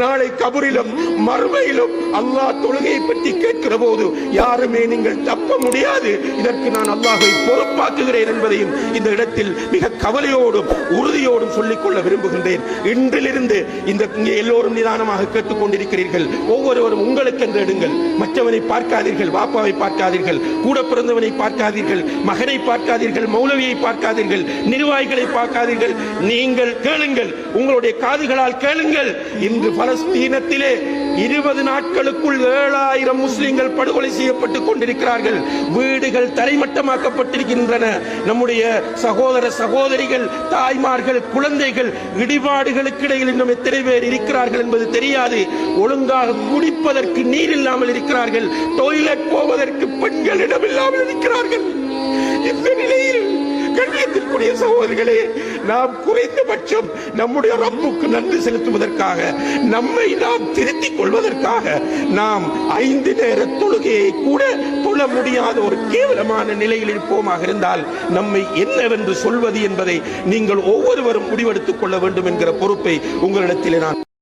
நாளை கபரிலும் மறுமையிலும் அல்லாஹ் தொழுகையை பற்றி கேட்கிற போது யாருமே நீங்கள் தப்ப முடியாது. இதற்கு நான் அல்லாஹை பொறுப்பாக்குகிறேன் என்பதையும் இந்த இடத்தில் மிக கவலையோடும் உறுதியோடும் சொல்லிக்கொள்ள விரும்புகின்றேன். இன்றிலிருந்து இந்த இங்கே எல்லோரும் நிதானமாக கேட்டுக்கொண்டிருக்கிறீர்கள் ஒவ்வொருவரும் உங்களுக்கு என்று எடுங்கள். மற்றவனை பார்க்காதீர்கள் வாப்பாவை பார்க்காதீர்கள் கூட பிறந்தவனை பார்க்காதீர்கள் மகனை பார்க்காதீர்கள் மௌலவியை பார்க்காதீர்கள் நிர்வாகிகளை பார்க்காதீர்கள். நீங்கள் கேளுங்கள் உங்களுடைய காதுகளால் கேளுங்கள். இன்று பாலஸ்தீனத்திலே இருபது நாட்களுக்குள் ஏழாயிரம் முஸ்லிம்கள் படுகொலை செய்யப்பட்டுக் கொண்டிருக்கிறார்கள். வீடுகள் தரைமட்டமாக்கப்பட்டிருக்கின்றன. நம்முடைய சகோதர சகோதரிகள் தாய்மார்கள் குழந்தைகள் இடிபாடுகளுக்கு இடையில் இன்னும் எத்தனை பேர் இருக்கிறார்கள் என்பது தெரியாது. ஒழுங்காக குடிப்பதற்கு நீர் இல்லாமல் இருக்கிறார்கள். டொய்லெட் போவதற்கு பெண்கள் இடமில்லாமல் இருக்கிறார்கள். இந்த நிலையில் கண்ணியத்திற்குரிய சகோதரிகளே நாம் குறைந்தபட்சம் நம்முடைய ரப்புக்கு நன்றி செலுத்துவதற்காக நம்மை நாம் திருத்திக் கொள்வதற்காக நாம் ஐந்து நேர தொழுகையை கூட தொழ முடியாத ஒரு கேவலமான நிலையில் இருப்போமாக இருந்தால் நம்மை என்னவென்று சொல்வது என்பதை நீங்கள் ஒவ்வொருவரும் முடிவெடுத்துக் கொள்ள வேண்டும் என்கிற பொறுப்பை உங்களிடத்தில் நான்